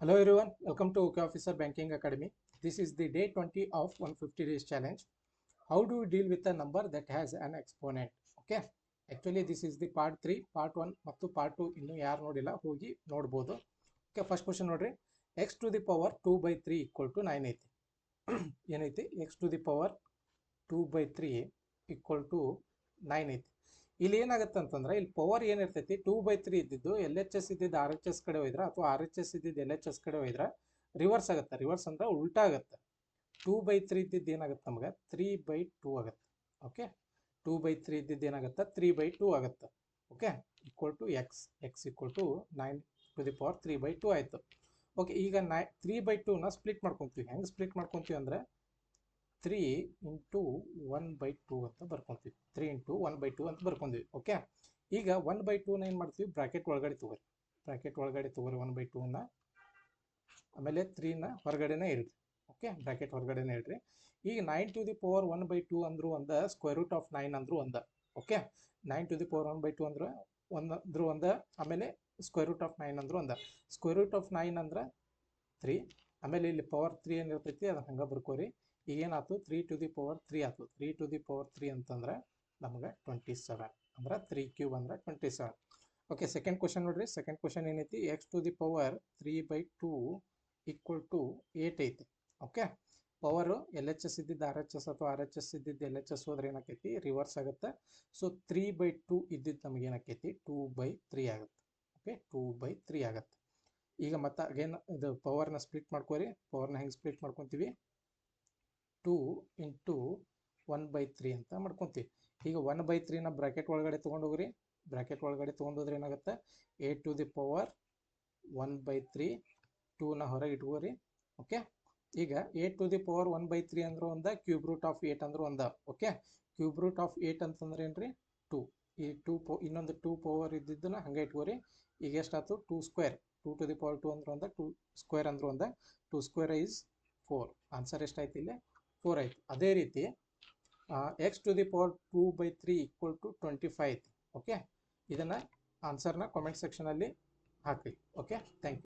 Hello everyone, welcome to OK Officer Banking Academy. This is the day 20 of 150 days challenge. How do we deal with a number that has an exponent? Okay, actually this is the part 3, part 1 ಮತ್ತು part 2 ಇನ್ನು ಯಾರು ನೋಡಿಲ್ಲ ಹೋಗಿ ನೋಡ್ಬೋದು okay first question ನೋಡ್ರಿ x to the power two by three equal to nine ಐತಿ ಏನೈತಿ x to the power two by three equal to nine ಐತಿ ಇಲ್ಲಿ ಏನಾಗುತ್ತೆ ಅಂತಂದ್ರೆ ಇಲ್ಲಿ ಪವರ್ ಏನಿರ್ತೈತಿ? ಟೂ ಬೈ ತ್ರೀ ಇದ್ದಿದ್ದು ಎಲ್ ಎಚ್ ಎಸ್ ಇದ್ದಿದ್ದು ಆರ್ ಎಚ್ ಎಸ್ ಕಡೆ ಹೋಯ್ದ್ರೆ ಅಥವಾ ಆರ್ ಎಚ್ ಎಸ್ ಇದ್ದಿದ್ದು ಎಲ್ ಎಚ್ ಎಸ್ ಕಡೆ ಹೋಯ್ದ್ರೆ ರಿವರ್ಸ್ ಆಗುತ್ತೆ. ರಿವರ್ಸ್ ಅಂದ್ರೆ ಉಲ್ಟಾ ಆಗುತ್ತೆ. ಟೂ ಬೈ ತ್ರೀ ಇದ್ದಿದ್ದು ಏನಾಗುತ್ತೆ ನಮಗೆ? ತ್ರೀ ಬೈ ಟೂ ಆಗುತ್ತೆ. ಓಕೆ ಟೂ ಬೈ ತ್ರೀ ಇದ್ದಿದ್ದು ಏನಾಗುತ್ತೆ? ತ್ರೀ ಬೈ ಟೂ ಆಗುತ್ತೆ. Okay equal to x x equal to nine to the power three by two ಆಯಿತು. ಓಕೆ ಈಗ ನೈ ತ್ರೀ ಬೈ ಟೂನ ಸ್ಪ್ಲಿಟ್ ಮಾಡ್ಕೊತೀವಿ. ಹೆಂಗೆ ಸ್ಪ್ಲಿಟ್ ಮಾಡ್ಕೊತೀವಿ ಅಂದರೆ three into one by two ಅಂತ ಬರ್ಕೊಂತೀವಿ. Three into one by two ಅಂತ ಬರ್ಕೊಂತೀವಿ ಓಕೆ ಈಗ ಒನ್ ಬೈ ಟೂನ ಏನು ಮಾಡ್ತೀವಿ? ಬ್ರಾಕೆಟ್ ಒಳಗಡೆ ತಗೋರಿ. ಬ್ರಾಕೆಟ್ ಒಳಗಡೆ ತಗೋರಿ ಒನ್ ಬೈ ಟೂನ ಆಮೇಲೆ ತ್ರೀನ ಹೊರಗಡೆನೇ ಇಡ್ರಿ ಓಕೆ ಬ್ರಾಕೆಟ್ ಹೊರಗಡೆನೇ ಇಡ್ರಿ ಈಗ nine to the power one by two ಅಂದರೂ ಒಂದು ಸ್ಕ್ವೇರ್ ರೂಟ್ ಆಫ್ ನೈನ್ ಅಂದರೂ ಒಂದು okay nine to the power one by two ಅಂದ್ರೆ ಒಂದು, ಅಂದ್ರು ಒಂದ, ಆಮೇಲೆ ಸ್ಕ್ವೇರ್ ರೂಟ್ ಆಫ್ ನೈನ್ ಅಂದ್ರೂ ಒಂದು. ಸ್ಕ್ವೇರ್ ರೂಟ್ ಆಫ್ ನೈನ್ ಅಂದ್ರೆ ತ್ರೀ ಆಮೇಲೆ ಇಲ್ಲಿ ಪವರ್ ತ್ರೀ ಏನಿರ್ತೈತಿ ಅದನ್ನ ಹಂಗೆ ಬರ್ಕೋರಿ. ಈಗ ಏನಾಯ್ತು three to the power three ಆಯ್ತು three to the power three ಅಂತಂದ್ರೆ ನಮಗೆ ಟ್ವೆಂಟಿ ಸೆವೆನ್ ಅಂದ್ರೆ ತ್ರೀ ಕ್ಯೂಬ್ ಅಂದ್ರೆ twenty seven okay second question ನೋಡ್ರಿ. ಸೆಕೆಂಡ್ ಕ್ವಶನ್ ಏನೈತಿ? X to the power three by two equal to eight ಐತಿ. Okay power L H S ಇದ್ದಿದ್ದು R H S ಅಥವಾ R H S ಇದ್ದಿದ್ದು L H S ಹೋದ್ರೆ ಏನಾಕೈತಿ? Reverse ಆಗುತ್ತೆ. So three by two ಇದ್ದಿದ್ದು ನಮಗೆ ಏನಾಕೈತಿ? ಟೂ ಬೈ ತ್ರೀ ಆಗುತ್ತೆ. ಓಕೆ ಟೂ ಬೈ ತ್ರೀ ಆಗುತ್ತೆ. ಈಗ ಮತ್ತೆ ಅಗೇನ್ ಇದು ಪವರ್ನ ಸ್ಪ್ಲಿಟ್ ಮಾಡ್ಕೋರಿ. ಪವರ್ನ ಹೆಂಗೆ ಸ್ಪ್ಲಿಟ್ ಮಾಡ್ಕೊತೀವಿ? Two into one by three ಅಂತ ಮಾಡ್ಕೊತೀವಿ. ಈಗ ಒನ್ ಬೈ ತ್ರೀನ ಬ್ರಾಕೆಟ್ ಒಳಗಡೆ ತೊಗೊಂಡೋಗ್ರಿ. ಬ್ರಾಕೆಟ್ ಒಳಗಡೆ ತೊಗೊಂಡೋದ್ರೆ ಏನಾಗುತ್ತೆ? Eight to the power one by three ಟೂನ ಹೊರಗೆ ಇಟ್ಕೋರಿ. ಓಕೆ ಈಗ eight to the power one by three ಅಂದ್ರೆ ಒಂದ ಕ್ಯೂಬ್ ರೂಟ್ ಆಫ್ ಏಟ್ ಅಂದ್ರೆ ಒಂದ. Okay cube root of eight ಅಂತಂದ್ರೆ ಏನ್ರಿ? ಟೂ ಈ ಟೂ ಪೋ ಇನ್ನೊಂದು ಟೂ ಪವರ್ ಇದ್ದಿದ್ದನ್ನ ಹಂಗೆ ಇಟ್ಕೋರಿ. ಈಗ ಎಷ್ಟಾಯ್ತು? Two square two to the power two ಅಂದ್ರೆ ಒಂದ ಟೂ ಸ್ಕ್ವೇರ್ ಅಂದ್ರೆ ಒಂದ. Two square is four answer ಎಷ್ಟಾಯ್ತು ಇಲ್ಲಿ? ಫೋರ್ ಐತಿ ಅದೇ ರೀತಿ x to the power two by three equal to twenty five ಐತಿ ಓಕೆ ಇದನ್ನು ಆನ್ಸರ್ನ ಕಾಮೆಂಟ್ ಸೆಕ್ಷನಲ್ಲಿ ಹಾಕಿ ಓಕೆ ಥ್ಯಾಂಕ್ ಯು